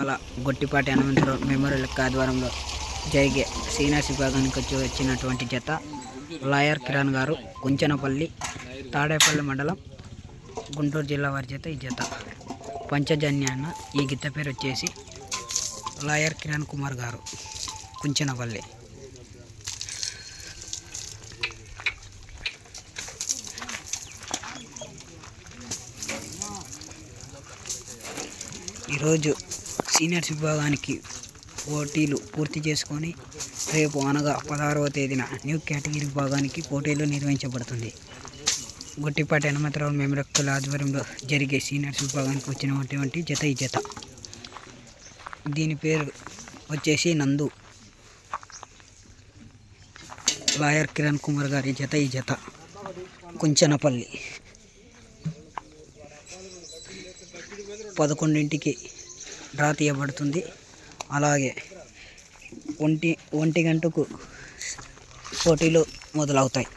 అలా గొట్టిపాటి హనుమంతరావు మెమోరియల్ ఆధ్వర్యంలో జరిగే సీనియర్స్ విభాగానికి వచ్చి వచ్చినటువంటి జత లాయర్ కిరణ్ గారు కుంచనపల్లి తాడేపల్లి మండలం గుంటూరు జిల్లా వారి చేత ఈ జత. పంచజన్యాన్న ఈ గిత్త పేరు వచ్చేసి లాయర్ కిరణ్ కుమార్ గారు కుంచనపల్లి ఈరోజు సీనియర్స్ విభాగానికి పోటీలు పూర్తి చేసుకొని రేపు అనగా పదహారవ తేదీన న్యూ కేటగిరీ విభాగానికి పోటీలు నిర్వహించబడుతుంది. గుట్టిపాటి హనుమంతరావు మెమరక్కుల ఆధ్వర్యంలో జరిగే సీనియర్స్ విభాగానికి వచ్చినటువంటి జత ఈ జత. దీని పేరు వచ్చేసి నందు. లాయర్ కిరణ్ కుమార్ గారి జత ఈ జత. కుంచనపల్లి. పదకొండింటికి డ్రా తీయబడుతుంది అలాగే ఒంటి ఒంటి గంటకు పోటీలు మొదలవుతాయి.